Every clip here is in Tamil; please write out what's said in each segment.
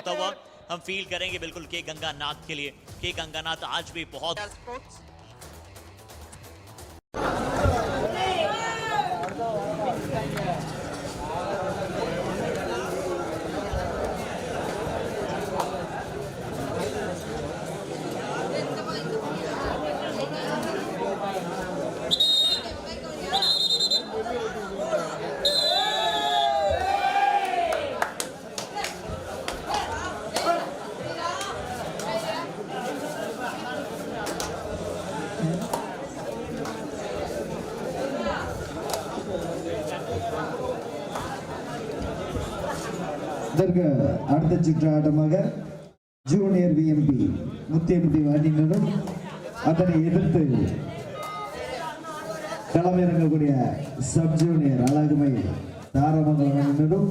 होता हुआ हम फील करेंगे बिल्कुल के गंगानाथ के लिए। के गंगानाथ आज भी बहुत அதற்கு அடுத்த சுற்று ஆட்டமாக ஜூனியர் பிஎம்பி முத்தியம்பி அணியினரும் அதனை எதிர்த்து களமிறங்கக்கூடிய சப் ஜூனியர் அழகுமை தாரமங்கலம்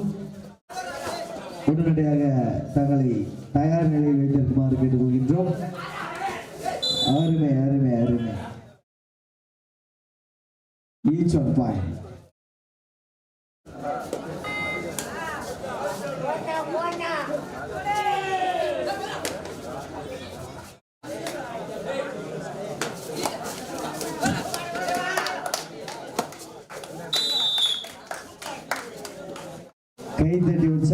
உடனடியாக தங்களை தயார் நிலையில் வைத்திருக்குமாறு கேட்டுக்கொள்கின்றோம். அருமை அருமை அருமை. ஈச் ஒன் பாயிண்ட் ಐದನೇ ದಿವಸ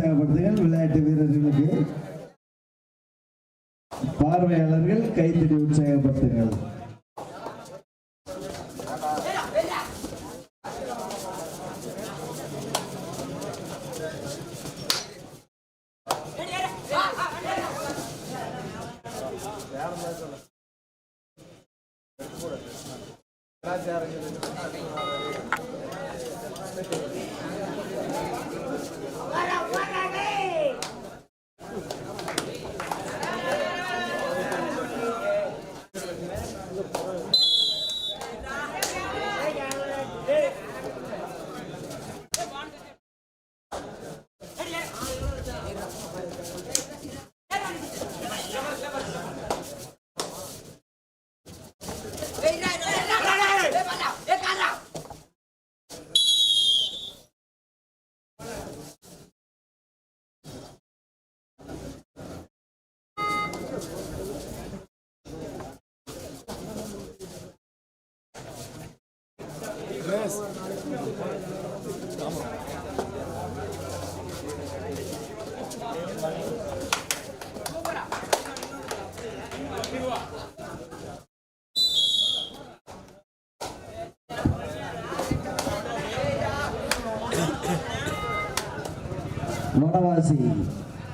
வனவாசி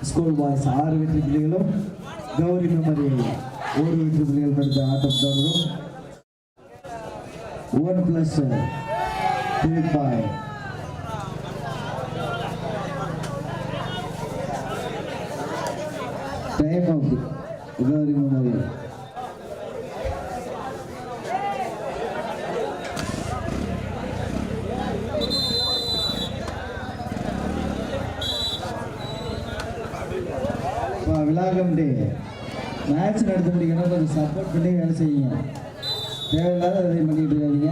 ஸ்கூல் பாய்ஸ் ஆறு வெற்றி புள்ளிகளும் கௌரி மெமரியல் ஒரு வெற்றி புள்ளிகள் எடுத்த ஆட்டம் தொடரும் one plus three point time out Gowri memorial match நடத்த முடியணும் கொஞ்சம் சப்போர்ட் பண்ணி வேலை செய்யுங்க. தேவையில்லாத அதை பண்ணிட்டு இருக்காதீங்க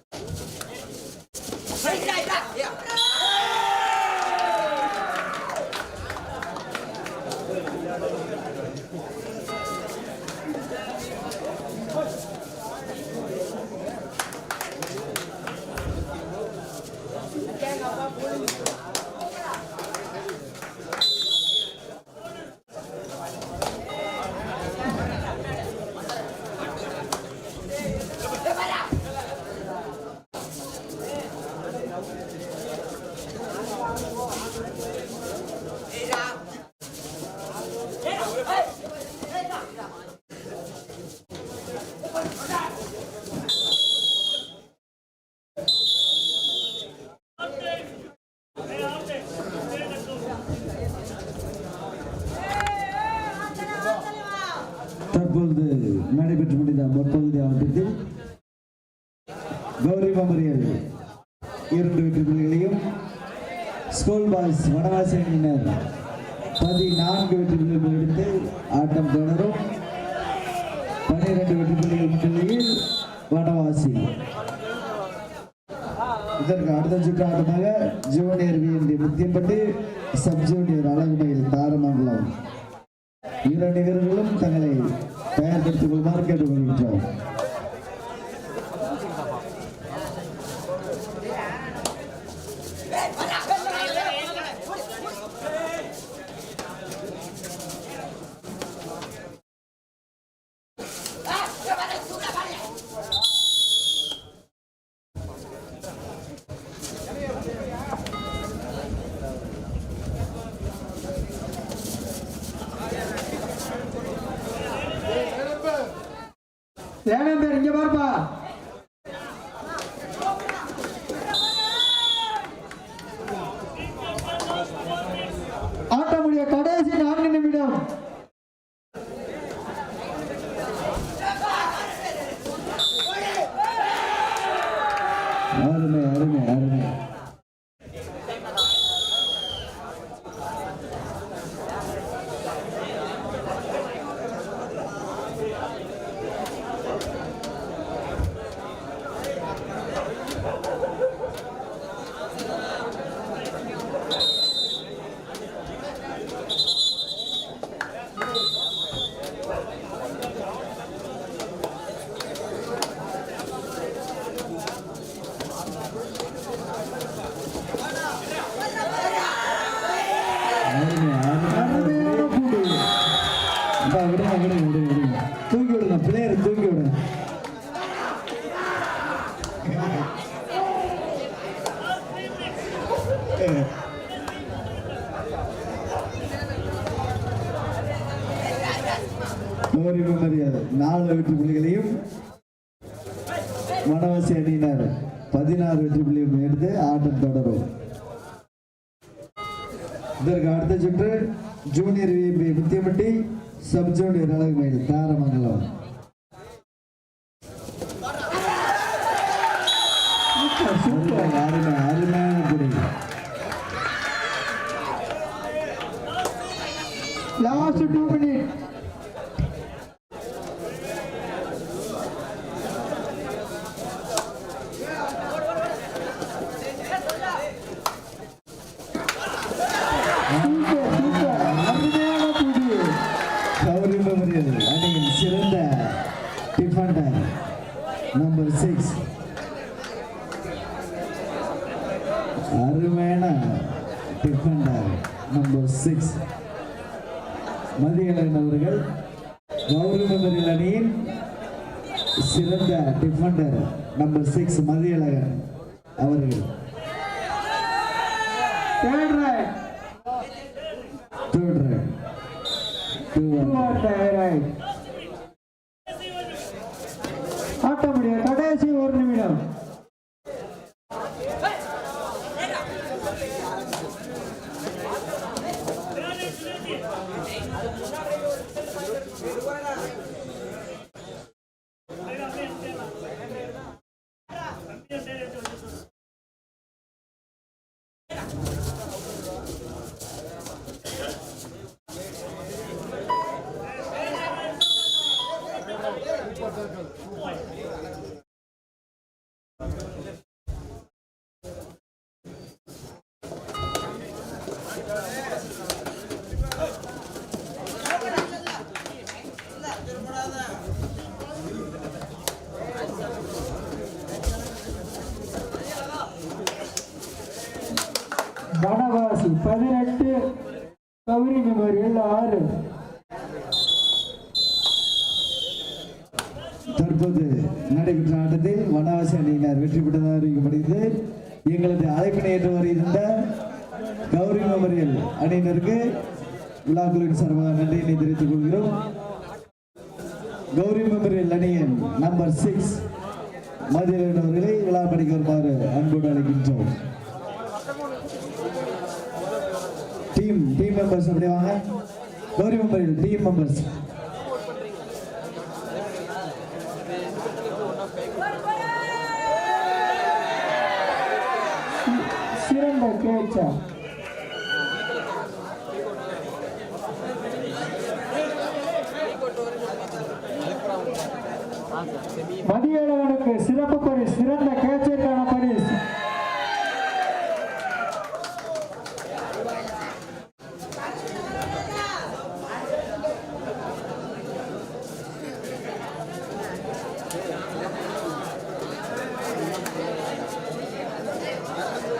இரண்டு வெற்றி ஸ்கூல் பாய்ஸ் வனவாசி அணியினர் பதினான்கு வெற்றி புள்ளிகள் எடுத்து ஆட்டம் தொடரும். பனிரெண்டு வெற்றி புள்ளிகள் முன்னிலையில் வனவாசி இதற்கு அடுத்த சுற்று ஆட்டமாக ஜூனியர் விஎன்டி முத்தியப்பட்டு சப் ஜூனியர் அழகுமையில் தாரமங்கலம். இரு வீரர்களும் தங்களை தயார்படுத்திக் கொள்ளுமாறு கேட்டுக்கொள்கின்றோம். கௌரி மெமரியல் நாலு வெற்றி புள்ளிகளையும் வனவாசி அணியினர் பதினாறு வெற்றி புள்ளியும் எடுத்து ஆட்டம் தொடரும். இதற்கு அடுத்த சுற்று junior V P Muthiyappatti sub junior அழகுமயில் Tharamangalam அருமை, அருமை அருமையான குடி last two minute super super அருமையான புள்ளி கௌரி மெமரியல் அணியின் சிறந்த டிஃபெண்டர் நம்பர் சிக்ஸ் அருமையான டிஃபெண்டர் நம்பர் சிக்ஸ் மதியழகன் அவர்கள் கௌரி மெமரியல் அணியின் சிறந்த டிஃபெண்டர் நம்பர் சிக்ஸ் மதியழகன் அவர்கள். Third raid third raid two raid ஆட்டமுடைய கடைசி ஒரு நிமிடம் வனவாசி பதினெட்டு கௌரி மெமோரியல் ஆறு. தற்போது நடைபெற்ற ஆட்டத்தில் வனவாசி அணியினர் வெற்றி பெற்றதாக அறிவிக்கப்படுகிறது எங்களது அழைப்பினை ஏற்று இருந்த கௌரி மெமோரியல் அணியினருக்கு விழாக்குழுவின் சார்பாக நன்றியினை தெரிவித்துக் கொள்கிறோம். கௌரி மந்திரில் அணியின் நம்பர் சிக்ஸ் மதியன் அவர்களை விழா பணிக்கு வருமாறு அன்போடு அழைக்கின்றோம். டீம் டீம் மெம்பர்ஸ் அப்படி வாங்க? கௌரி மெம்பரில் டீம் மெம்பர்ஸ் சிறந்த கேட்சா மதியழகனுக்கு சிறப்பு பரிசு சிறந்த கேச்சரிக்கான பரிசு